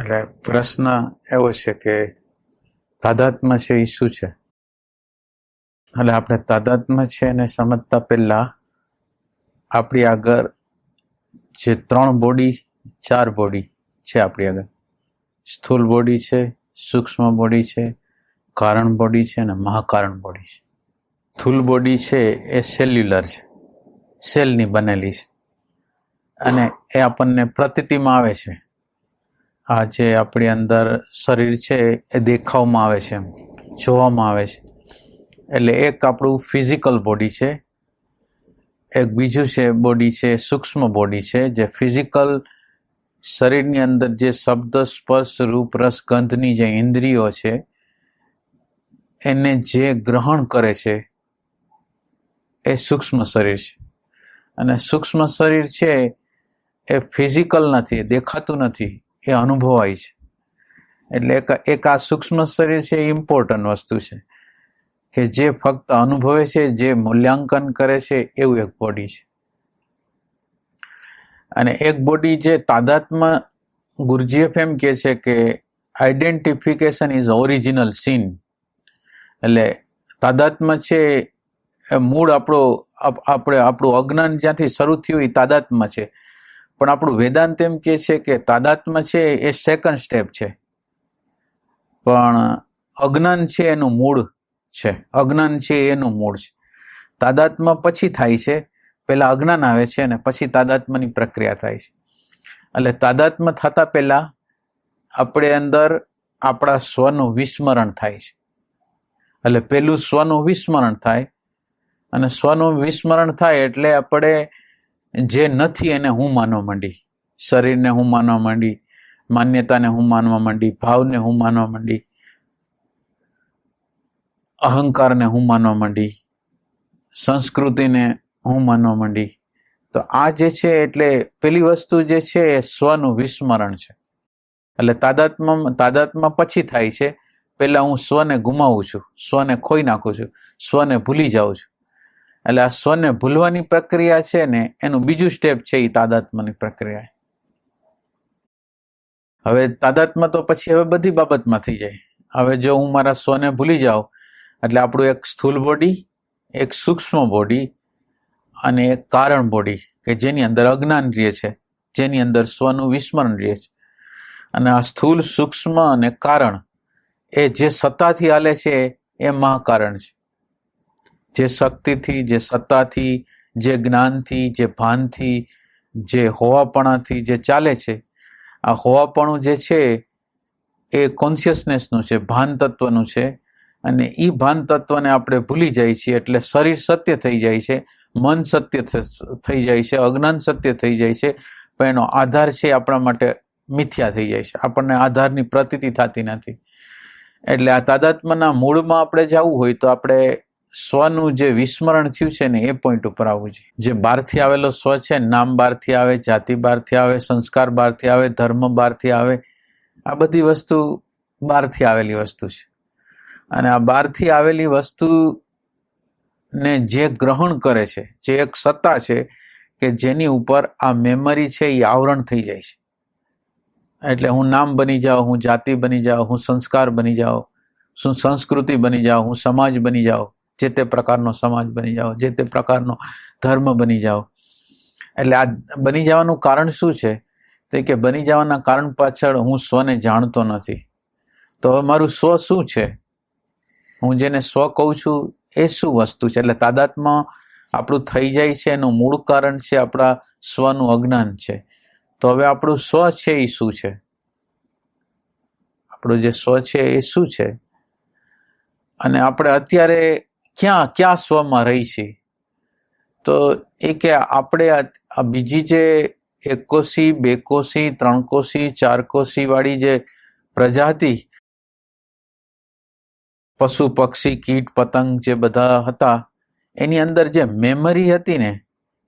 એટલે પ્રશ્ન એવો છે કે તાદાત્મ્ય છે એ શું છે. એટલે આપણે તાદાત્મ્ય છે એને સમજતા પહેલાં આપણી આગળ જે ત્રણ બોડી ચાર બોડી છે આપણી આગળ. સ્થૂલ બોડી છે, સૂક્ષ્મ બોડી છે, કારણ બોડી છે અને મહાકારણ બોડી છે. સ્થૂલ બોડી છે એ સેલ્યુલર છે. સેલની બનેલી છે. અને એ આપણને પ્રતિતિમાં આવે છે. આ જે આપણી અંદર શરીર છે, એ દેખાવમાં આવે છે જોવામાં આવે છે. એટલે એક આપણું ફિઝિકલ બોડી છે, એક બીજું છે બોડી છે, સૂક્ષ્મ બોડી છે, જે ફિઝિકલ શરીરની અંદર જે શબ્દ, સ્પર્શ, રૂપ, રસ, ગંધની જે ઇન્દ્રિયો છે, એને જે ગ્રહણ કરે છે, એ સૂક્ષ્મ શરીર છે. અને સૂક્ષ્મ શરીર છે, એ ફિઝિકલ નથી દેખાતું નથી. એ અનુભવાય છે. એટલે એક આ સૂક્ષ્મ શરીર છે એ ઇમ્પોર્ટન્ટ વસ્તુ છે. કે જે ફક્ત અનુભવે છે, જે મૂલ્યાંકન કરે છે, એવું એક બોડી છે. અને એક બોડી જે તાદાત્મા ગુરજીએફ એમ કહે છે કે આઈડેન્ટિફિકેશન ઇઝ ઓરિજિનલ સીન એટલે તાદાત્મ છે એ મૂળ આપણો આપણે, આપણું અજ્ઞાન જ્યાંથી શરૂ થયું એ તાદાત્મ છે. પણ આપણું વેદાંત એમ કે છે કે તાદાત્મ્ય છે એ સેકન્ડ સ્ટેપ છે. પણ અજ્ઞાન છે એનું મૂળ છે. અજ્ઞાન છે એનું મૂળ છે. તાદાત્મ પછી થાય છે. પહેલાં અજ્ઞાન આવે છે અને પછી તાદાત્મની પ્રક્રિયા થાય છે. એટલે તાદાત્મ્ય થતાં પહેલાં આપણે અંદર આપણા સ્વનું વિસ્મરણ થાય છે. એટલે પહેલું સ્વનું વિસ્મરણ થાય અને સ્વનું વિસ્મરણ થાય એટલે આપણે જે નથી એને હું માનવા માંડી. શરીરને હું માનવા માંડી. માન્યતાને હું માનવા માંડી. ભાવને હું માનવા માંડી. અહંકારને હું માનવા માંડી. સંસ્કૃતિને હું માનવા માંડી. તો આ જે છે એટલે પેલી વસ્તુ જે છે એ સ્વનું વિસ્મરણ છે. એટલે તાદાત્મા તાદાત્મ્ય પછી થાય છે. પહેલાં હું સ્વને ગુમાવું છું. સ્વને ખોઈ નાખું છું. સ્વને ભૂલી જાઉં છું. એટલે આ સ્વને ભૂલવાની પ્રક્રિયા છે ને, એનું બીજું સ્ટેપ છે એ તાદાત્મની પ્રક્રિયા. હવે તાદાત્મ્ય તો પછી હવે બધી બાબતમાં થઈ જાય. હવે જો હું મારા સ્વને ભૂલી જાઉં, એટલે આપણું એક સ્થૂલ બોડી એક સૂક્ષ્મ બોડી અને એક કારણ બોડી કે જેની અંદર અજ્ઞાન રહે છે, જેની અંદર સ્વનું વિસ્મરણ રહે છે. અને આ સ્થૂલ સૂક્ષ્મ અને કારણ એ જે સત્તાથી હાલે છે એ મહાકારણ છે. જે શક્તિથી, જે સત્તાથી, જે જ્ઞાનથી, જે ભાનથી, જે હોવાપણાથી જે ચાલે છે, આ હોવાપણું જે છે એ કોન્શિયસનેસનું છે ભાન તત્વનું છે અને એ ભાન તત્વને આપણે ભૂલી જાય છીએ એટલે શરીર સત્ય થઈ જાય છે, મન સત્ય થઈ જાય છે, અજ્ઞાન સત્ય થઈ જાય છે, પણ એનો આધાર છે આપણા માટે મિથ્યા થઈ જાય છે, આપણને આધારની પ્રતીતિ થતી નથી. એટલે આ તાદાત્મ્યના મૂળમાં આપણે જવું હોય તો આપણે સ્વનું જે વિસ્મરણ થયું છે ને એ પોઈન્ટ ઉપર આવવું જોઈએ. જે બહારથી આવેલો સ્વ છે, નામ બહારથી આવે, જાતિ બહારથી આવે, સંસ્કાર બહારથી આવે, ધર્મ બહારથી આવે, આ બધી વસ્તુ બહારથી આવેલી વસ્તુ છે. અને આ બહારથી આવેલી વસ્તુ ને જે ગ્રહણ કરે છે, જે એક સત્તા છે કે જેની ઉપર આ મેમરી છે એ આવરણ થઈ જાય છે. એટલે હું નામ બની જાઉં, હું જાતિ બની જાઉં, હું સંસ્કાર બની જાઉં શું સંસ્કૃતિ બની જાઉં, હું સમાજ બની જાઉં જે તે પ્રકારનો સમાજ બની જાઓ, જે તે પ્રકારનો ધર્મ બની જાઓ. એટલે આ બની જવાનું કારણ શું છે? તો કે બની જવાના કારણ પાછળ હું સ્વને જાણતો નથી. તો હવે મારું સ્વ શું છે? હું જેને સ્વ કહું છું, એ શું વસ્તુ છે? એટલે તાદાત્મા આપણું થઈ જાય છે, એનું મૂળ કારણ છે આપણા સ્વનું અજ્ઞાન છે. તો હવે આપણું સ્વ છે એ શું છે? આપણું જે સ્વ છે એ શું છે? અને આપણે અત્યારે ક્યાં ક્યાં સ્વમાં રહી છે? તો એ કે આપણે આ બીજી જે એકોશી બેકોશી ત્રણકોશી ચારકોશી વાળી જે પ્રજાતિ પશુ, પક્ષી, કીટ, પતંગ જે બધા હતા, એની અંદર જે મેમરી હતી ને,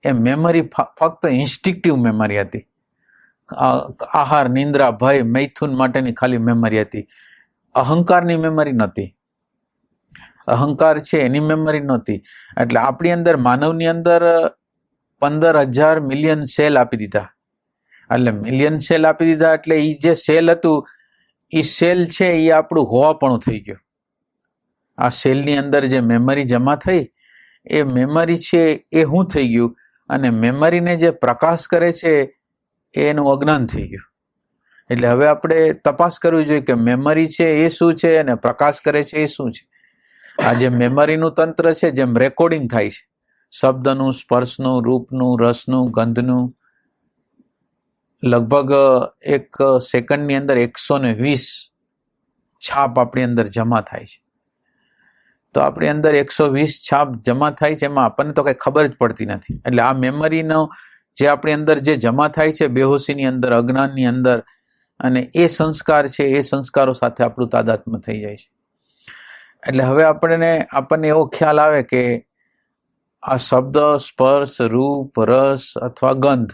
એ મેમરી ફક્ત ઇન્સ્ટિક્ટિવ મેમરી હતી. આહાર, નિંદ્રા, ભય, મૈથુન માટેની ખાલી મેમરી હતી. અહંકારની મેમરી નહોતી. અહંકાર છે એની મેમરી નહોતી. એટલે આપણી અંદર, માનવની અંદર પંદર હજાર મિલિયન સેલ આપી દીધા. એટલે મિલિયન સેલ આપી દીધા એટલે એ જે સેલ હતું એ સેલ છે એ આપણું હોવાપણું થઈ ગયું. આ સેલની અંદર જે મેમરી જમા થઈ, એ મેમરી છે એ શું થઈ ગયું. અને મેમરીને જે પ્રકાશ કરે છે, એનું અજ્ઞાન થઈ ગયું. એટલે હવે આપણે તપાસ કરવી જોઈએ કે મેમરી છે એ શું છે અને પ્રકાશ કરે છે એ શું છે. આ જે મેમરીનું તંત્ર છે, જેમ રેકોર્ડિંગ થાય છે, શબ્દનું, સ્પર્શનું, રૂપનું, રસનું, ગંધનું, લગભગ, એક સેકન્ડની અંદર એકસો ને વીસ છાપ આપણી અંદર જમા થાય છે. તો આપણી અંદર એકસો વીસ છાપ જમા થાય છે, એમાં આપણને તો કંઈ ખબર જ પડતી નથી. એટલે આ મેમરીનો જે આપણી અંદર જે જમા થાય છે, બેહોશીની અંદર, અજ્ઞાનની અંદર, અને એ સંસ્કાર છે, એ સંસ્કારો સાથે આપણું તાદાત્મ્ય થઈ જાય છે. એટલે હવે આપણને આપણને એવો ખ્યાલ આવે કે આ શબ્દ, સ્પર્શ, રૂપ, રસ અથવા ગંધ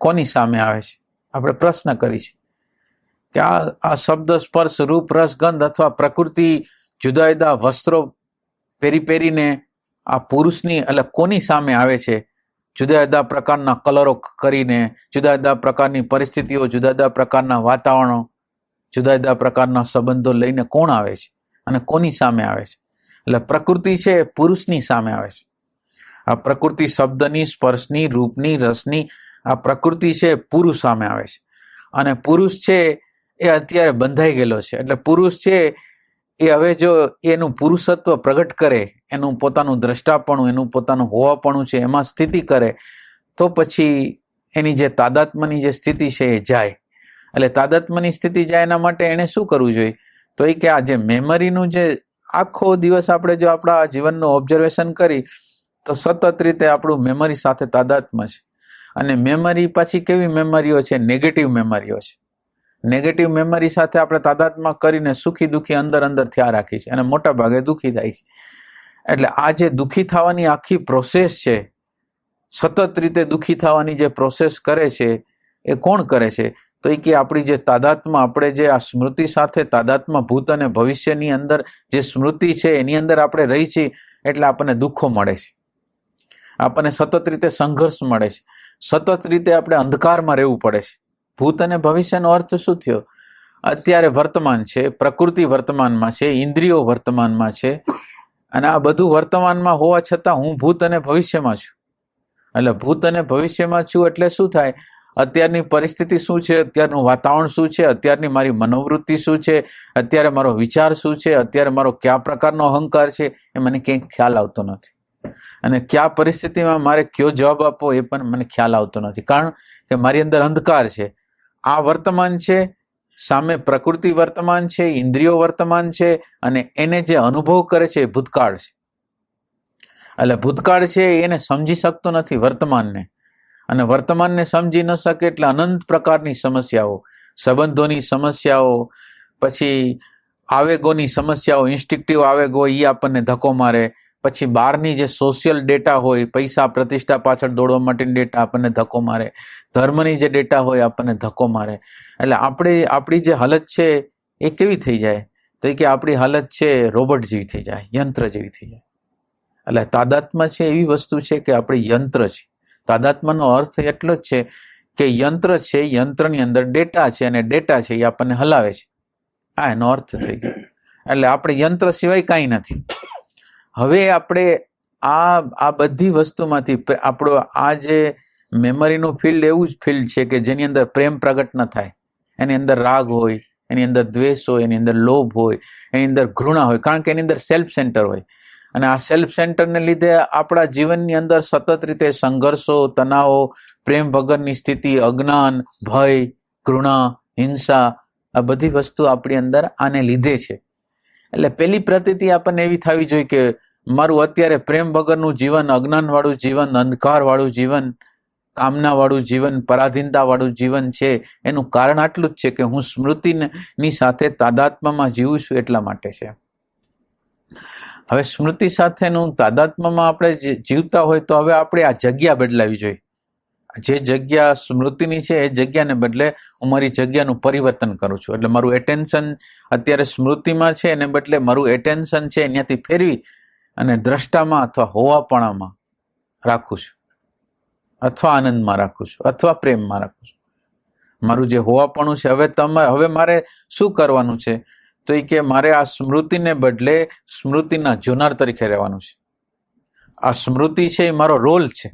કોની સામે આવે છે? આપણે પ્રશ્ન કરી કે આ આ શબ્દ, સ્પર્શ, રૂપ, રસ, ગંધ અથવા પ્રકૃતિ જુદા જુદા વસ્ત્રો પહેરી પહેરીને આ પુરુષની એટલે કોની સામે આવે છે? જુદા જુદા પ્રકારના કલરો કરીને જુદા જુદા પ્રકારની પરિસ્થિતિઓ જુદા જુદા પ્રકારના વાતાવરણો જુદા જુદા પ્રકારના સંબંધો લઈને કોણ આવે છે? અને કોની સામે આવે છે? એટલે પ્રકૃતિ છે એ પુરુષની સામે આવે છે. આ પ્રકૃતિ શબ્દની, સ્પર્શની, રૂપની, રસની, આ પ્રકૃતિ છે પુરુષ સામે આવે છે. અને પુરુષ છે એ અત્યારે બંધાઈ ગયેલો છે. એટલે પુરુષ છે એ હવે જો એનું પુરુષત્વ પ્રગટ કરે, એનું પોતાનું દ્રષ્ટાપણું, એનું પોતાનું હોવાપણું છે, એમાં સ્થિતિ કરે, તો પછી એની જે તાદાત્મ્યની જે સ્થિતિ છે એ જાય. એટલે તાદાત્મ્યની સ્થિતિ જાય એના માટે એણે શું કરવું જોઈએ? તો એ કે આ જે મેમરીનું જે આખો દિવસ આપણે જો આપણા જીવનનું ઓબ્ઝર્વેશન કરી, તો સતત રીતે આપણું મેમરી સાથે તાદાત્મ્ય છે. અને મેમરી પાછી કેવી મેમરીઓ છે? નેગેટિવ મેમરીઓ છે. નેગેટિવ મેમરી સાથે આપણે તાદાત્મ્ય કરીને સુખી દુઃખી અંદર અંદર થયા રાખી છે અને મોટા ભાગે દુઃખી થાય છે. એટલે આ જે દુઃખી થવાની આખી પ્રોસેસ છે, સતત રીતે દુઃખી થવાની જે પ્રોસેસ કરે છે, એ કોણ કરે છે? તો એ કે આપણી જે તાદાત્મ્ય આપણે જે આ સ્મૃતિ સાથે તાદાત્મ્ય ભૂત અને ભવિષ્યની અંદર જે સ્મૃતિ છે, એની અંદર આપણે રહી છીએ એટલે આપણને દુઃખો મળે છે. આપણને સતત રીતે સંઘર્ષ મળે છે. સતત રીતે આપણે અંધકારમાં રહેવું પડે છે. ભૂત અને ભવિષ્યનો અર્થ શું થયો? અત્યારે વર્તમાન છે, પ્રકૃતિ વર્તમાનમાં છે, ઇન્દ્રિયો વર્તમાનમાં છે, અને આ બધું વર્તમાનમાં હોવા છતાં હું ભૂત અને ભવિષ્યમાં છું. એટલે ભૂત અને ભવિષ્યમાં છું એટલે શું થાય? અત્યારની પરિસ્થિતિ શું છે? અત્યારનું વાતાવરણ શું છે? અત્યારની મારી મનોવૃત્તિ શું છે? અત્યારે મારો વિચાર શું છે? અત્યારે મારો કયા પ્રકારનો અહંકાર છે? એ મને ક્યાંય ખ્યાલ આવતો નથી. અને કયા પરિસ્થિતિમાં મારે કયો જવાબ આપવો એ પણ મને ખ્યાલ આવતો નથી. કારણ કે મારી અંદર અંધકાર છે. આ વર્તમાન છે, સામે પ્રકૃતિ વર્તમાન છે, ઇન્દ્રિયો વર્તમાન છે, અને એને જે અનુભવ કરે છે એ ભૂતકાળ છે. એટલે ભૂતકાળ છે એને સમજી શકતો નથી વર્તમાનને. અને વર્તમાનને સમજી ન શકે એટલે અનંત પ્રકારની સમસ્યાઓ, સંબંધોની સમસ્યાઓ, પછી આવેગોની સમસ્યાઓ ઇન્સ્ટિક્ટિવ આવેગો એ આપણને ધક્કો મારે. પછી બહારની જે સોશિયલ ડેટા હોય, પૈસા, પ્રતિષ્ઠા પાછળ દોડવા માટેની ડેટા આપણને ધક્કો મારે. ધર્મની જે ડેટા હોય, આપણને ધક્કો મારે. એટલે આપણે, આપણી જે હાલત છે, એ કેવી થઈ જાય? તો એ કે આપણી હાલત છે, રોબોટ જેવી થઈ જાય, યંત્ર જેવી થઈ જાય. એટલે તાદાત્મ્ય છે એવી વસ્તુ છે કે આપણી યંત્ર છે તાદાત્મ્યનો અર્થ એટલો જ છે કે યંત્ર છે, યંત્રની અંદર ડેટા છે અને ડેટા છે એ આપણને હલાવે છે. આ એનો અર્થ થઈ ગયો. એટલે આપણે યંત્ર સિવાય કાંઈ નથી. હવે આપણે આ આ બધી વસ્તુમાંથી આપણો આ જે મેમરીનું ફિલ્ડ એવું જ ફિલ્ડ છે કે જેની અંદર પ્રેમ પ્રગટ ન થાય. એની અંદર રાગ હોય, એની અંદર દ્વેષ હોય, એની અંદર લોભ હોય, એની અંદર ઘૃણા હોય, કારણ કે એની અંદર સેલ્ફ સેન્ટર હોય. અને આ સેલ્ફ સેન્ટરને લીધે આપણા જીવનની અંદર સતત રીતે સંઘર્ષો, તણાવો, પ્રેમ વગરની સ્થિતિ, અજ્ઞાન, ભય, ઘૃણા, હિંસા, આ બધી વસ્તુ આપણી અંદર આને લીધે છે. એટલે પેલી પ્રતિતિ આપણને એવી થવી જોઈએ કે મારું અત્યારે પ્રેમ વગરનું જીવન, અજ્ઞાનવાળું જીવન, અંધકારવાળું જીવન, કામનાવાળું જીવન, પરાધીનતાવાળું જીવન છે, એનું કારણ આટલું જ છે કે હું સ્મૃતિની સાથે તાદાત્મ્યમાં જીવું છું એટલા માટે છે. હવે સ્મૃતિ સાથેનું તાદાત્મ્યમાં આપણે જીવતા હોય તો હવે આપણે આ જગ્યા બદલાવી જોઈએ. જે જગ્યા સ્મૃતિની છે, એ જગ્યાને બદલે હું મારી જગ્યાનું પરિવર્તન કરું છું. એટલે મારું એટેન્શન અત્યારે સ્મૃતિમાં છે, એને બદલે મારું એટેન્શન છે, એનાથી ફેરવી અને દ્રષ્ટામાં અથવા હોવાપણામાં રાખું છું. અથવા આનંદમાં રાખું છું, અથવા પ્રેમમાં રાખું છું. મારું જે હોવાપણું છે, હવે તમે, હવે મારે શું કરવાનું છે? તો એ કે મારે આ સ્મૃતિને બદલે સ્મૃતિના જુનાર તરીકે રહેવાનું છે. આ સ્મૃતિ છે એ મારો રોલ છે.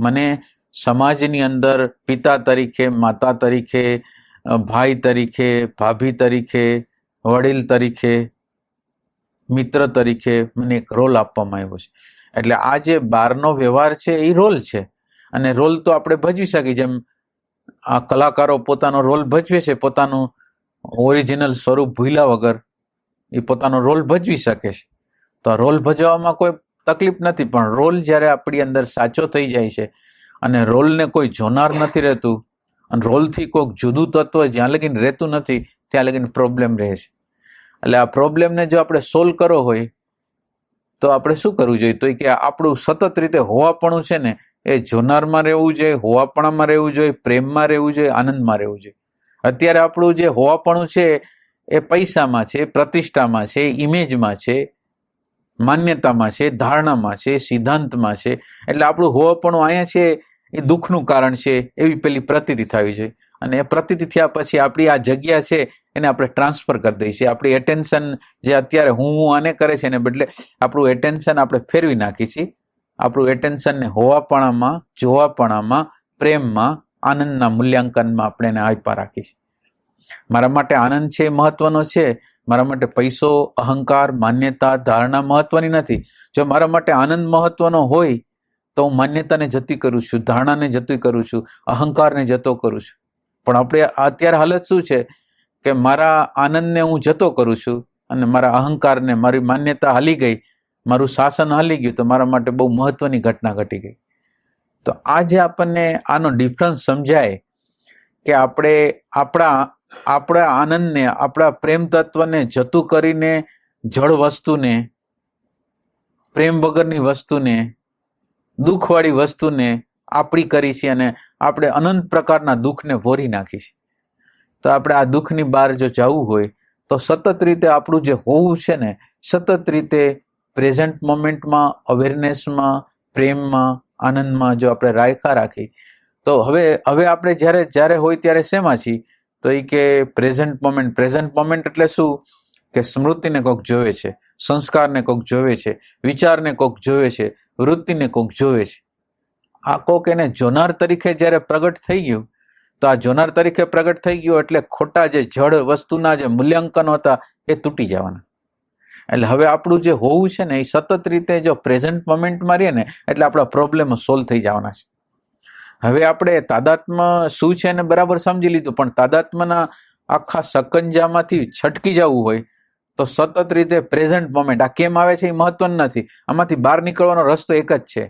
મને સમાજની અંદર પિતા તરીકે, માતા તરીકે ભાઈ તરીકે, ભાભી તરીકે, વડીલ તરીકે, મિત્ર તરીકે મને એક રોલ આપવામાં આવ્યો છે. એટલે આ જે બહારનો વ્યવહાર છે એ રોલ છે. અને રોલ તો આપણે ભજવી શકીએ જેમ આ કલાકારો પોતાનો રોલ ભજવે છે, પોતાનું ઓરિજિનલ સ્વરૂપ ભૂલ્યા વગર એ પોતાનો રોલ ભજવી શકે છે. તો આ રોલ ભજવવામાં કોઈ તકલીફ નથી, પણ રોલ જ્યારે આપણી અંદર સાચો થઈ જાય છે અને રોલને કોઈ જોનાર નથી રહેતું અને રોલથી કોઈક જુદું તત્વ જ્યાં લગીને રહેતું નથી, ત્યાં લગીને પ્રોબ્લેમ રહે છે. એટલે આ પ્રોબ્લેમને જો આપણે સોલ્વ કરવો હોય, તો આપણે શું કરવું જોઈએ? તો કે આપણું સતત રીતે હોવાપણું છે ને, એ જોનારમાં રહેવું જોઈએ, હોવાપણામાં રહેવું જોઈએ, પ્રેમમાં રહેવું જોઈએ, આનંદમાં રહેવું જોઈએ. અત્યારે આપણું જે હોવાપણું છે, એ પૈસામાં છે, પ્રતિષ્ઠામાં છે ઇમેજમાં છે, માન્યતામાં છે, ધારણામાં છે, સિદ્ધાંતમાં છે. એટલે આપણું હોવાપણું અહીંયા છે, એ દુઃખનું કારણ છે, એવી પેલી પ્રતીતિ થવી જોઈએ અને એ પ્રતીતિ થયા પછી આપણી આ જગ્યા છે, એને આપણે ટ્રાન્સફર કરી દઈએ છીએ. આપણી એટેન્શન જે અત્યારે હું હું આને કરે છે, એને બદલે આપણું એટેન્શન આપણે ફેરવી નાખીએ છીએ. આપણું એટેન્શનને હોવાપણામાં, જોવાપણામાં, પ્રેમમાં આનંદના મૂલ્યાંકનમાં આપણે એને રાખીએ છીએ મારા માટે આનંદ છે મહત્વનો છે. મારા માટે પૈસો, અહંકાર, માન્યતા, ધારણા મહત્વની નથી. જો મારા માટે આનંદ મહત્વનો હોય, તો હું માન્યતાને જતી કરું છું, ધારણાને જતી કરું છું, અહંકારને જતો કરું છું. પણ આપણે અત્યારે હાલત શું છે કે મારા આનંદને હું જતો કરું છું અને મારા અહંકારને, મારી માન્યતા હાલી ગઈ, મારું શાસન હાલી ગયું, તો મારા માટે બહુ મહત્વની ઘટના ઘટી ગઈ. તો આજે આપણને આનો ડિફરન્સ સમજાય કે આપણે આપણા આપણા આનંદને, આપણા પ્રેમ તત્વને, જતું કરીને જળ વસ્તુને, પ્રેમ વગરની વસ્તુને, દુઃખવાળી વસ્તુને આપણી કરી છે અને આપણે અનંત પ્રકારના દુઃખને વોરી નાખી છે. તો આપણે આ દુઃખની બહાર જો જવું હોય, તો સતત રીતે આપણું જે હોવું છે ને, સતત રીતે પ્રેઝન્ટ મોમેન્ટમાં અવેરનેસમાં પ્રેમમાં આનંદમાં જો આપણે રાયખા રાખી, તો હવે હવે આપણે જ્યારે જ્યારે હોય ત્યારે શેમાં છીએ? તો એ કે પ્રેઝન્ટ મોમેન્ટ પ્રેઝન્ટ મોમેન્ટ એટલે શું? કે સ્મૃતિને કોઈક જોવે છે, સંસ્કારને કોઈક જોવે છે, વિચારને કોઈક જોવે છે, વૃત્તિને કોઈક જોવે છે. આ કોક એને જોનાર તરીકે જ્યારે પ્રગટ થઈ ગયું, તો આ જોનાર તરીકે પ્રગટ થઈ ગયું એટલે ખોટા જે જળ વસ્તુના જે મૂલ્યાંકનો હતા એ તૂટી જવાના. એટલે હવે આપણું જે હોવું છે ને એ સતત રીતે જો પ્રેઝન્ટ મોમેન્ટમાં રહીએ ને, એટલે આપણા પ્રોબ્લેમ સોલ્વ થઈ જવાના છે. હવે આપણે તાદાત્મ શું છે ને બરાબર સમજી લીધું, પણ તાદાત્મના આખા સકંજામાંથી છટકી જવું હોય, તો સતત રીતે પ્રેઝન્ટ મોમેન્ટ આ કેમ આવે છે એ મહત્વનું નથી. આમાંથી બહાર નીકળવાનો રસ્તો એક જ છે,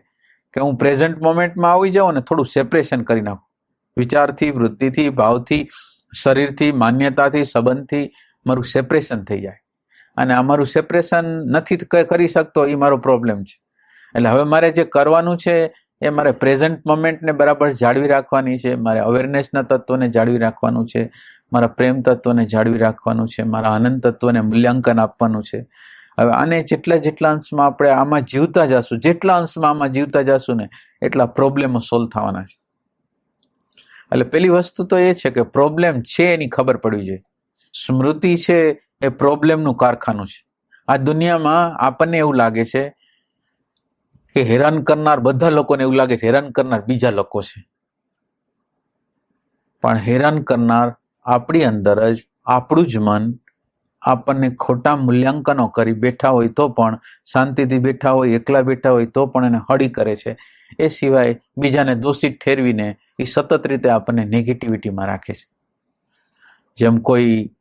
કે હું પ્રેઝન્ટ મોમેન્ટમાં આવી જાઉં ને થોડું સેપરેશન કરી નાખું. વિચારથી, વૃત્તિથી, ભાવથી, શરીરથી, માન્યતાથી, સંબંધથી મારું સેપરેશન થઈ જાય. અને અમારું સેપરેશન નથી કરી શકતો એ મારો પ્રોબ્લેમ છે. એટલે હવે મારે જે કરવાનું છે, એ મારે પ્રેઝન્ટ મોમેન્ટને બરાબર જાળવી રાખવાની છે, મારે અવેરનેસના તત્વને જાળવી રાખવાનું છે, મારા પ્રેમ તત્વને જાળવી રાખવાનું છે, મારા આનંદ તત્વને મૂલ્યાંકન આપવાનું છે. હવે આને જેટલા જેટલા અંશમાં આપણે આમાં જીવતા જશું, જેટલા અંશમાં આમાં જીવતા જશું ને, એટલા પ્રોબ્લેમો સોલ્વ થવાના છે. એટલે પેલી વસ્તુ તો એ છે કે પ્રોબ્લેમ છે એની ખબર પડવી જોઈએ. સ્મૃતિ છે એ પ્રોબ્લેમનું કારખાનું છે. આ દુનિયામાં આપણને એવું લાગે છે કે હેરાન કરનાર બધા લોકોને એવું લાગે છે હેરાન કરનાર બીજા લોકો છે. પણ હેરાન કરનાર આપણી અંદર જ, આપણું જ મન આપણને ખોટા મૂલ્યાંકનો કરી બેઠા હોય તો પણ, શાંતિથી બેઠા હોય, એકલા બેઠા હોય તો પણ એને હળી કરે છે. એ સિવાય બીજાને દોષિત ઠેરવીને એ સતત રીતે આપણને નેગેટિવિટીમાં રાખે છે. જેમ કોઈ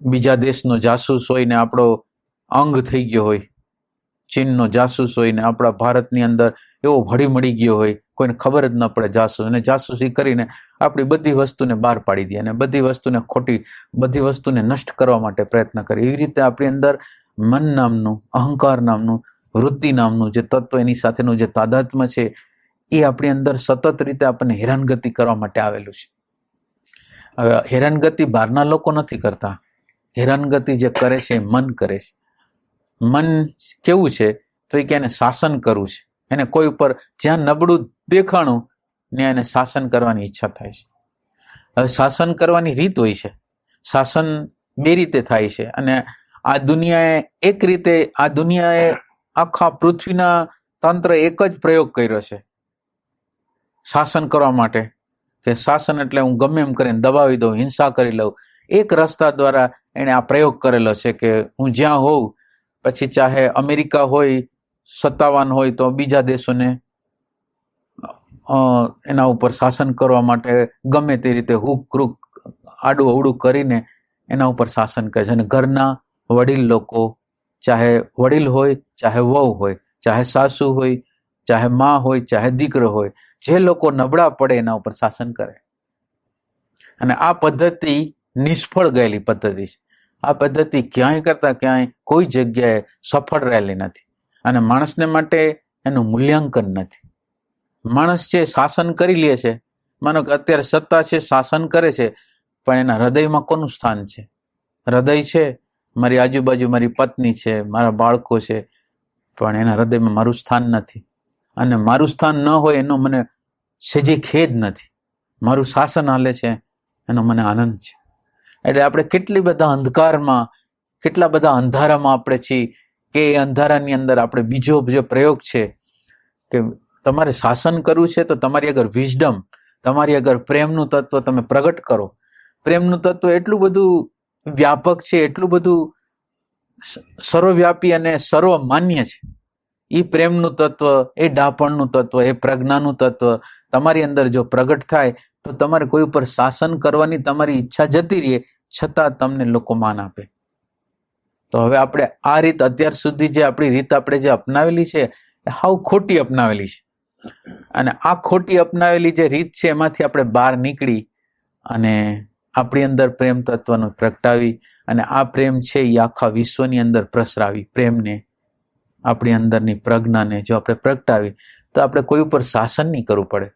બીજા દેશનો જાસૂસ હોય ને આપણો અંગ થઈ ગયો હોય, ચીનનો જાસૂસ હોય ને આપણા ભારતની અંદર એવો ભળી મળી ગયો હોય, કોઈને ખબર જ ન પડે જાસૂસ. અને જાસૂસી કરીને આપણી બધી વસ્તુને બહાર પાડી દે અને બધી વસ્તુને ખોટી, બધી વસ્તુને નષ્ટ કરવા માટે પ્રયત્ન કરે. એવી રીતે આપણી અંદર મન નામનું, અહંકાર નામનું, વૃત્તિ નામનું જે તત્વ એની સાથેનું જે તાદાત્મ્ય છે, એ આપણી અંદર સતત રીતે આપણને હેરાનગતિ કરવા માટે આવેલું છે. હવે હેરાનગતિ બહારના લોકો નથી કરતા. હેરાનગતિ જે કરે છે, એ મન કરે છે. મન કેવું છે? તો એ કે એને શાસન કરવું છે. એને કોઈ ઉપર જ્યાં નબળું દેખાણું ને એને શાસન કરવાની ઈચ્છા થાય છે. હવે શાસન કરવાની રીત હોય છે. શાસન બે રીતે થાય છે અને આ દુનિયાએ એક રીતે, આ દુનિયાએ આખા પૃથ્વીના તંત્ર એક જ પ્રયોગ કર્યો છે. શાસન કરવા માટે. કે શાસન એટલે હું ગમે એમ કરીને દબાવી દઉં, હિંસા કરી લઉં એક રસ્તા દ્વારા એણે આ પ્રયોગ કરેલો છે કે હું જ્યાં હોઉં, પછી ચાહે અમેરિકા હોય, સત્તાવાન હોય તો બીજા દેશોને એના ઉપર શાસન કરવા માટે ગમે તે રીતે હુક ક્રુક આડું અવડું કરીને એના ઉપર શાસન કરે છે. અને ઘરના વડીલ લોકો, ચાહે વડીલ હોય, ચાહે વહુ હોય, ચાહે સાસુ હોય, ચાહે માં હોય, ચાહે દીકરો હોય, જે લોકો નબળા પડે એના ઉપર શાસન કરે. અને આ પદ્ધતિ નિષ્ફળ ગયેલી પદ્ધતિ છે. આ પદ્ધતિ ક્યાંય કરતાં ક્યાંય કોઈ જગ્યાએ સફળ રહેલી નથી અને માણસને માટે એનું મૂલ્યાંકન નથી. માણસ જે શાસન કરી લે છે, માનો કે અત્યારે સત્તા છે, શાસન કરે છે, પણ એના હૃદયમાં કોનું સ્થાન છે? હૃદય છે, મારી આજુબાજુ મારી પત્ની છે, મારા બાળકો છે, પણ એના હૃદયમાં મારું સ્થાન નથી. અને મારું સ્થાન ન હોય એનો મને સેજે ખેદ નથી. મારું શાસન હાલે છે, એનો મને આનંદ છે. એટલે આપણે કેટલી બધા અંધકારમાં, કેટલા બધા અંધારામાં આપણે છીએ કે એ અંધારાની અંદર આપણે બીજો જે પ્રયોગ છે કે તમારે શાસન કરવું છે તો તમારી અગર વિઝડમ તમારી અગર પ્રેમનું તત્વ તમે પ્રગટ કરો. પ્રેમનું તત્વ એટલું બધું વ્યાપક છે, એટલું બધું સર્વવ્યાપી અને સર્વમાન્ય છે. એ પ્રેમનું તત્વ, એ ડાપણનું તત્વ, એ પ્રજ્ઞાનું તત્વ તમારી અંદર જો પ્રગટ થાય તો તમારે કોઈ ઉપર શાસન કરવાની તમારી ઈચ્છા જતી રહે, છતાં તમને લોકો માન આપે. તો હવે આપણે આ રીત અત્યાર સુધી જે આપણી રીત આપણે જે અપનાવેલી છે, એ હાવ ખોટી અપનાવેલી છે. અને આ ખોટી અપનાવેલી જે રીત છે, એમાંથી આપણે બહાર નીકળી અને આપણી અંદર પ્રેમ તત્વનું પ્રગટાવી અને આ પ્રેમ છે, એ આખા વિશ્વની અંદર પ્રસરાવી પ્રેમને, આપણી અંદરની પ્રજ્ઞાને જો આપણે પ્રગટાવી, તો આપણે કોઈ ઉપર શાસન નહીં કરવું પડે.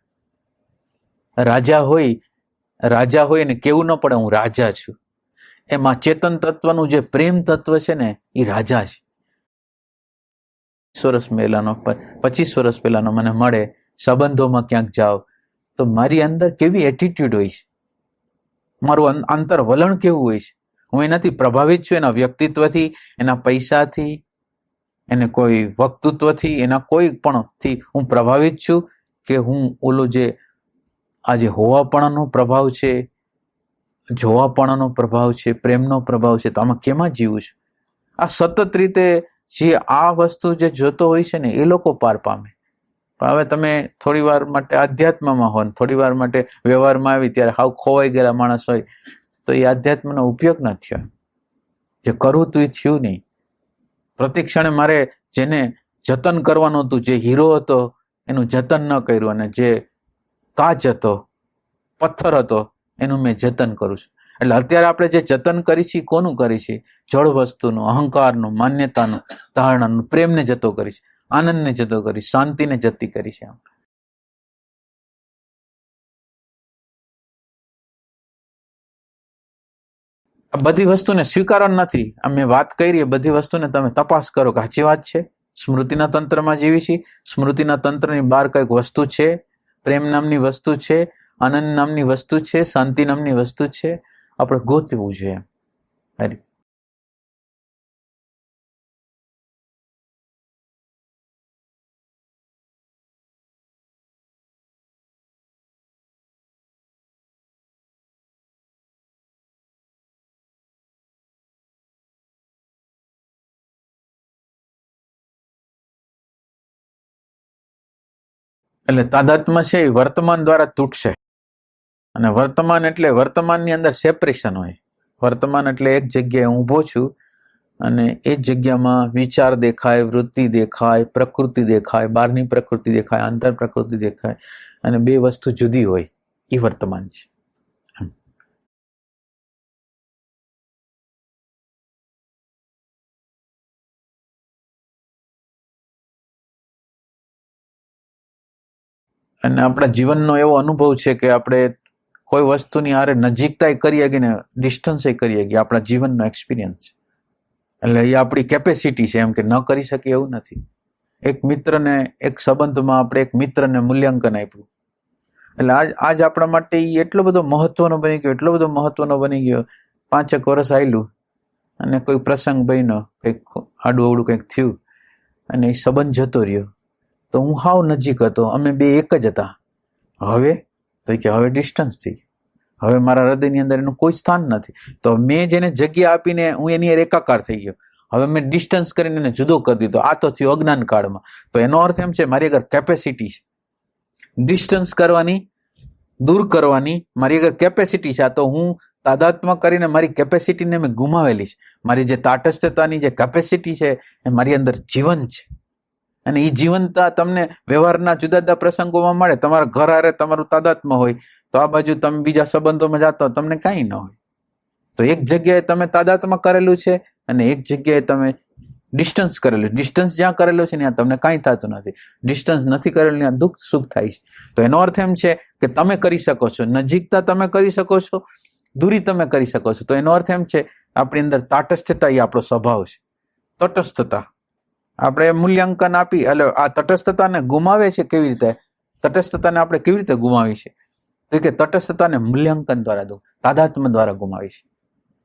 રાજા હોય રાજા હોય ને કેવું ન પડે, હું રાજા છું. એમાં ચેતન તત્વનું જે પ્રેમ તત્વ છે ને, એ રાજા છે. વર્ષ પહેલાનો, પચીસ વર્ષ પહેલાનો મને મળે, સંબંધોમાં ક્યાંક જાઓ, તો મારી અંદર કેવી એટીટ્યુડ હોય છે? મારું અંતર વલણ કેવું હોય છે? હું એનાથી પ્રભાવિત છું, એના વ્યક્તિત્વથી, એના પૈસાથી, એને કોઈ વક્તૃત્વથી, એના કોઈ પણ થી હું પ્રભાવિત છું કે હું ઓલો જે આ જે હોવાપણાનો પ્રભાવ છે, જોવાપણાનો પ્રભાવ છે, પ્રેમનો પ્રભાવ છે, તો આમાં કેમાં જીવું છું? આ સતત રીતે જે આ વસ્તુ જે જોતો હોય છે ને, એ લોકો પાર પામે. હવે તમે થોડી વાર માટે આધ્યાત્મમાં હો ને, થોડી વાર માટે વ્યવહારમાં આવી, ત્યારે હાવ ખોવાઈ ગયેલા માણસ હોય, તો એ આધ્યાત્મનો ઉપયોગ ન થયો. જે કરવું તું એ થયું નહીં. પ્રતિક્ષણે મારે જેને જતન કરવાનું હતું, જે હીરો હતો, એનું જતન ન કર્યું અને જે કાચ હતો, પથ્થર હતો, એનું મેં જતન કરું છું. એટલે અત્યારે આપણે જે જતન કરી છીએ, કોનું કરી છીએ? જળ વસ્તુનું, અહંકારનું, માન્યતાનું, ધારણાનું, પ્રેમને જતો કરી છે, આનંદને જતો કરી શાંતિને જતી કરી છે આ બધી વસ્તુને સ્વીકારવા નથી. આ મેં વાત કરી, એ બધી વસ્તુને તમે તપાસ કરો કે સાચી વાત છે? સ્મૃતિના તંત્રમાં જીવી છીએ? સ્મૃતિના તંત્રની બહાર કંઈક વસ્તુ છે? પ્રેમ નામની વસ્તુ છે, આનંદ નામની વસ્તુ છે, શાંતિ નામની વસ્તુ છે. આપણે ગોતવું જોઈએ. આ એટલે તાદાત્મ્ય છે એ વર્તમાન દ્વારા તૂટશે. અને વર્તમાન એટલે વર્તમાનની અંદર સેપરેશન હોય. વર્તમાન એટલે એક જગ્યાએ ઊભો છું અને એ જ જગ્યામાં વિચાર દેખાય, વૃત્તિ દેખાય, પ્રકૃતિ દેખાય, બહારની પ્રકૃતિ દેખાય, આંતર પ્રકૃતિ દેખાય અને બે વસ્તુ જુદી હોય. એ વર્તમાન છે. અને આપણા જીવનનો એવો અનુભવ છે કે આપણે કોઈ વસ્તુની હારે નજીકતાય કરી શકીએ ને ડિસ્ટન્સે કરી શકીએ આપણા જીવનનો એક્સપિરિયન્સ એટલે એ આપણી કેપેસિટી છે એમ કે ન કરી શકીએ એવું નથી. એક મિત્રને એક સંબંધમાં આપણે એક મિત્રને મૂલ્યાંકન આપ્યું. એટલે આજ આજ આપણા માટે એ એટલો બધો મહત્વનો બની ગયો, એટલો બધો મહત્વનો બની ગયો. પાંચેક વર્ષ આવેલું અને કોઈ પ્રસંગ બન્યો, કંઈક આડું અવડું કંઈક થયું અને એ સંબંધ જતો રહ્યો. તો હું હાવ નજીક હતો, અમે બે એક જ હતા. હવે તો કે હવે ડિસ્ટન્સ થઈ. હવે મારા હૃદયની અંદર એનું કોઈ સ્થાન નથી. તો મેં જેને જગ્યા આપીને હું એની એકાકાર થઈ ગયો. હવે મેં ડિસ્ટન્સ કરીને એને જુદો કરી દીધો. આ તો થયું અજ્ઞાન કાળમાં. તો એનો અર્થ એમ છે, મારી આગળ કેપેસિટી છે. ડિસ્ટન્સ કરવાની, દૂર કરવાની મારી આગળ કેપેસિટી છે. આ તો હું તાદાત્મક કરીને મારી કેપેસિટીને મેં ગુમાવેલી છે. મારી જે તાટસ્થતાની જે કેપેસિટી છે, એ મારી અંદર જીવન છે. અને એ જીવનતા તમને વ્યવહારના જુદા જુદા પ્રસંગોમાં મળે. તમારા ઘર હારે તમારું તાદાત્મ્ય હોય, તો આ બાજુ તમે બીજા સંબંધોમાં જાતા તમને કાંઈ ન હોય. તો એક જગ્યાએ તમે તાદાત્મ્ય કરેલું છે અને એક જગ્યાએ તમે ડિસ્ટન્સ કરેલું ડિસ્ટન્સ જ્યાં કરેલું છે ત્યાં તમને કાંઈ થતું નથી. ડિસ્ટન્સ નથી કરેલું ત્યાં દુઃખ સુખ થાય છે. તો એનો અર્થ એમ છે કે તમે કરી શકો છો. નજીકતા તમે કરી શકો છો, દૂરી તમે કરી શકો છો. તો એનો અર્થ એમ છે, આપણી અંદર તાટસ્થતા એ આપણો સ્વભાવ છે. તટસ્થતા. આપણે મૂલ્યાંકન આપી, એટલે આ તટસ્થતાને ગુમાવે છે કેવી રીતે? તટસ્થતાને આપણે કેવી રીતે ગુમાવી છે? તો કે તટસ્થતાને મૂલ્યાંકન દ્વારા દો, તાદાત્મ્ય દ્વારા ગુમાવી છે.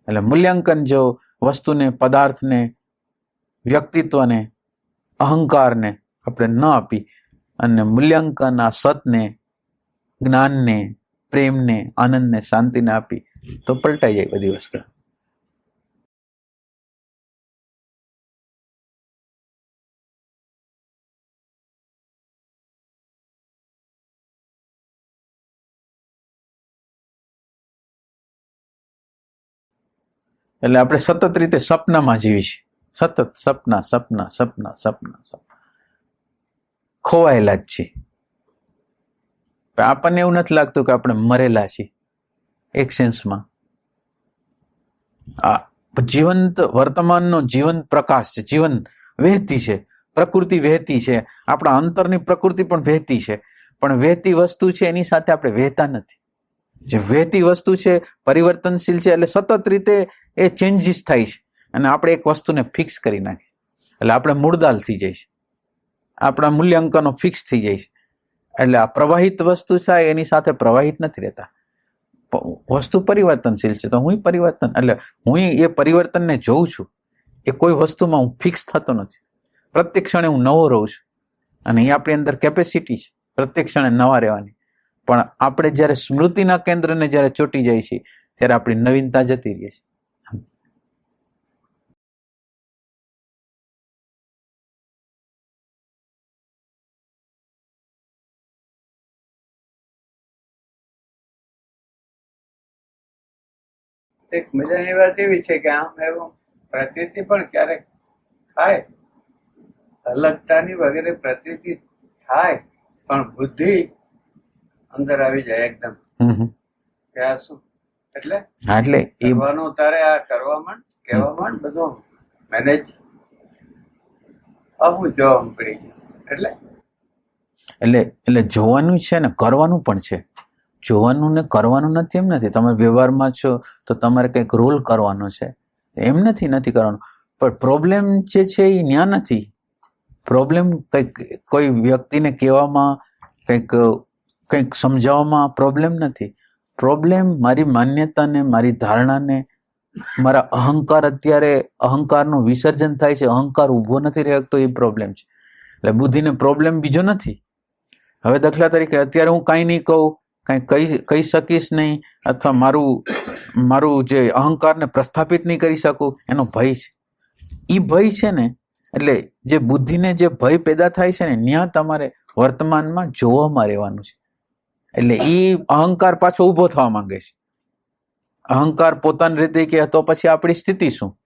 એટલે મૂલ્યાંકન જો વસ્તુને, પદાર્થને, વ્યક્તિત્વને, અહંકારને આપણે ન આપી, અને મૂલ્યાંકન આ સતને, જ્ઞાનને, પ્રેમને, આનંદને, શાંતિને આપી, તો પલટાઈ જાય બધી વસ્તુ. એટલે આપણે સતત રીતે સપનામાં જીવી છે સતત, સપના સપના સપના સપના સપના. ખોવાયેલા જ છે આપણને એવું નથી લાગતું કે આપણે મરેલા છીએ, એક સેન્સમાં. આ જીવંત વર્તમાનનો જીવંત પ્રકાશ છે જીવન વહેતી છે, પ્રકૃતિ વહેતી છે. આપણા અંતરની પ્રકૃતિ પણ વહેતી છે. પણ વહેતી વસ્તુ છે, એની સાથે આપણે વહેતા નથી. જે વહેતી વસ્તુ છે, પરિવર્તનશીલ છે, એટલે સતત રીતે એ ચેન્જીસ થાય છે. અને આપણે એક વસ્તુને ફિક્સ કરી નાખી એટલે આપણે મૂળદાલ થઈ જાય છે. આપણા મૂલ્યાંકનો ફિક્સ થઈ જાય છે. એટલે આ પ્રવાહિત વસ્તુ છે એની સાથે પ્રવાહિત નથી રહેતા. વસ્તુ પરિવર્તનશીલ છે, તો હું પરિવર્તન, એટલે હું એ પરિવર્તનને જોઉં છું. એ કોઈ વસ્તુમાં હું ફિક્સ થતો નથી. પ્રત્યેક ક્ષણે હું નવો રહું છું. અને એ આપણી અંદર કેપેસિટી છે. પ્રત્યેક ક્ષણે નવા રહેવાની. પણ આપણે જ્યારે સ્મૃતિના કેન્દ્રને જ્યારે ચોટી જાય છે, ત્યારે આપણી નવીનતા જતી રહે છે. એક મજાની વાત એવી છે કે આમ એવું પ્રતિથી પણ ક્યારેક થાય. અલગતાની વગેરે પ્રતિથી થાય, પણ બુદ્ધિ અંદર આવી જાય એકદમ. કે આ શું? એટલે હા, એટલે એવાનું તારે આ કરવા માંડ કહેવા માંડ બધું મેનેજ આવું જોવા પડી એટલે? એટલે એટલે જોવાનું છે ને કરવાનું પણ છે. જોવાનું ને કરવાનું નથી એમ નથી. તમે વ્યવહારમાં છો તો તમારે કંઈક રોલ કરવાનો છે. એમ નથી નથી કરવાનું. પણ પ્રોબ્લેમ જે છે એ ન્યા નથી. પ્રોબ્લેમ કંઈક કોઈ વ્યક્તિને કહેવામાં કંઈક કંઈક સમજાવવામાં પ્રોબ્લેમ નથી. પ્રોબ્લેમ મારી માન્યતાને, મારી ધારણાને, મારા અહંકાર અત્યારે અહંકારનું વિસર્જન થાય છે, અહંકાર ઊભો નથી રહેતો એ પ્રોબ્લેમ છે. એટલે બુદ્ધિને પ્રોબ્લેમ બીજો નથી. હવે દાખલા તરીકે અત્યારે હું કાંઈ નહીં કહું, કાંઈ કહી કહી શકીશ નહીં, અથવા મારું મારું જે અહંકારને પ્રસ્થાપિત નહીં કરી શકું, એનો ભય છે. એ ભય છે ને, એટલે જે બુદ્ધિને જે ભય પેદા થાય છે ને ત્યાં તમારે વર્તમાનમાં જોવામાં રહેવાનું છે. એટલે એ અહંકાર પાછો ઊભો થવા માંગે છે. અહંકાર પોતાની રીતે કે તો પછી આપણી સ્થિતિ શું?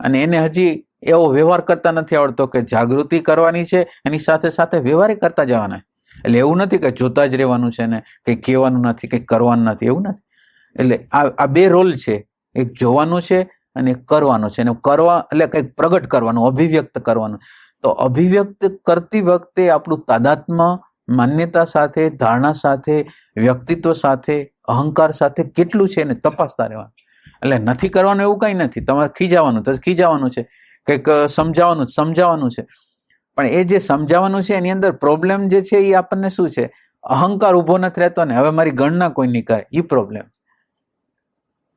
અને એને હજી એવો વ્યવહાર કરતા નથી આવડતો કે જાગૃતિ કરવાની છે, એની સાથે સાથે વ્યવહારે કરતા જવાના. એટલે એવું નથી કે જોતા જ રહેવાનું છે ને કંઈ કહેવાનું નથી કંઈ કરવાનું નથી, એવું નથી. એટલે આ આ બે રોલ છે. એક જોવાનું છે અને એક કરવાનું છે. અને કરવા, એટલે કંઈક પ્રગટ કરવાનું, અભિવ્યક્ત કરવાનું. તો અભિવ્યક્ત કરતી વખતે આપણું તાદાત્મ્ય માન્યતા સાથે, ધારણા સાથે, વ્યક્તિત્વ સાથે, અહંકાર સાથે કેટલું છે એને તપાસતા રહેવાનું. એટલે નથી કરવાનું એવું કંઈ નથી. તમારે ખીજાવાનું તો ખીજાવાનું છે. કંઈક સમજાવવાનું સમજાવવાનું છે. પણ એ જે સમજાવવાનું છે એની અંદર પ્રોબ્લેમ જે છે એ આપણને શું છે? અહંકાર ઊભો નથી રહેતો ને હવે મારી ગણના કોઈ નહીં કરે. એ પ્રોબ્લેમ.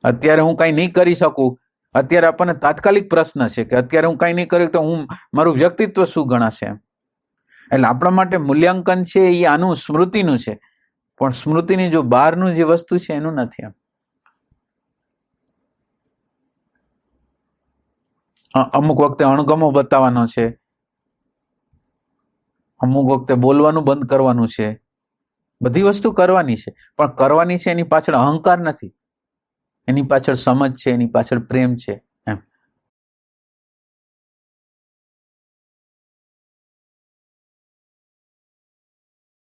અત્યારે હું કઈ નહીં કરી શકું. અત્યારે આપણને તાત્કાલિક પ્રશ્ન છે કે અત્યારે હું કઈ નહીં કર્યું તો હું, મારું વ્યક્તિત્વ શું ગણાશે એમ? એટલે આપણા માટે મૂલ્યાંકન છે એ આનું સ્મૃતિનું છે. પણ સ્મૃતિની જો બહારનું જે વસ્તુ છે એનું નથી એમ. અમુક વખતે અણગમો બતાવવાનો છે. અમુક વખતે બોલવાનું બંધ કરવાનું છે. બધી વસ્તુ કરવાની છે. પણ કરવાની છે એની પાછળ અહંકાર નથી. એની પાછળ સમજ છે, એની પાછળ પ્રેમ છે.